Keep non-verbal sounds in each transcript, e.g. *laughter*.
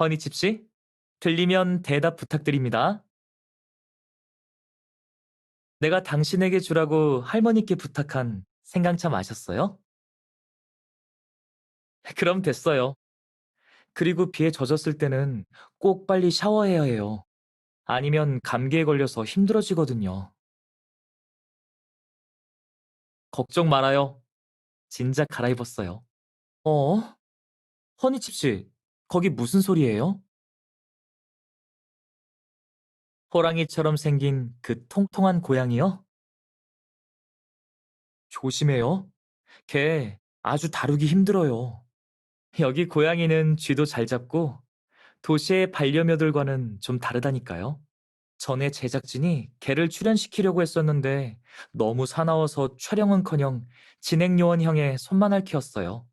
허니칩 씨, 들리면 대답 부탁드립니다. 내가 당신에게 주라고 할머니께 부탁한 생강차 마셨어요? *laughs* 그럼 됐어요. 그리고 비에 젖었을 때는 꼭 빨리 샤워해야 해요. 아니면 감기에 걸려서 힘들어지거든요. 걱정 말아요. 진작 갈아입었어요. 어? 허니칩 씨, 거기 무슨 소리예요? 호랑이처럼 생긴 그 통통한 고양이요? 조심해요. 걔 아주 다루기 힘들어요. 여기 고양이는 쥐도 잘 잡고 도시의 반려묘들과는 좀 다르다니까요. 전에 제작진이 걔를 출연시키려고 했었는데 너무 사나워서 촬영은커녕 진행요원형의 손만 핥히었어요.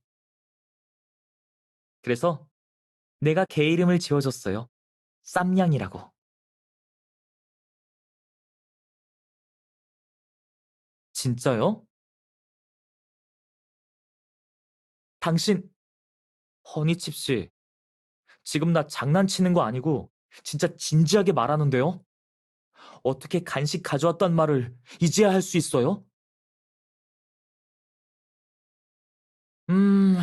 그래서 내가 걔 이름을 지어줬어요. 쌈냥이라고. 진짜요? 당신, 허니칩 씨, 지금 나 장난치는 거 아니고 진짜 진지하게 말하는데요? 어떻게 간식 가져왔단 말을 이제야 할 수 있어요? 음,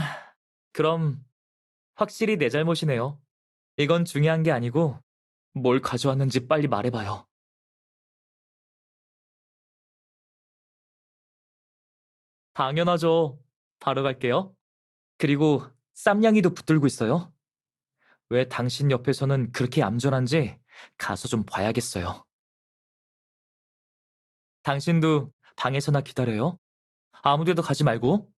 그럼 확실히 내 잘못이네요. 이건 중요한 게 아니고 뭘 가져왔는지 빨리 말해봐요. 당연하죠. 바로 갈게요. 그리고 쌈냥이도 붙들고 있어요. 왜 당신 옆에서는 그렇게 얌전한지 가서 좀 봐야겠어요. 당신도 방에서나 기다려요. 아무 데도 가지 말고.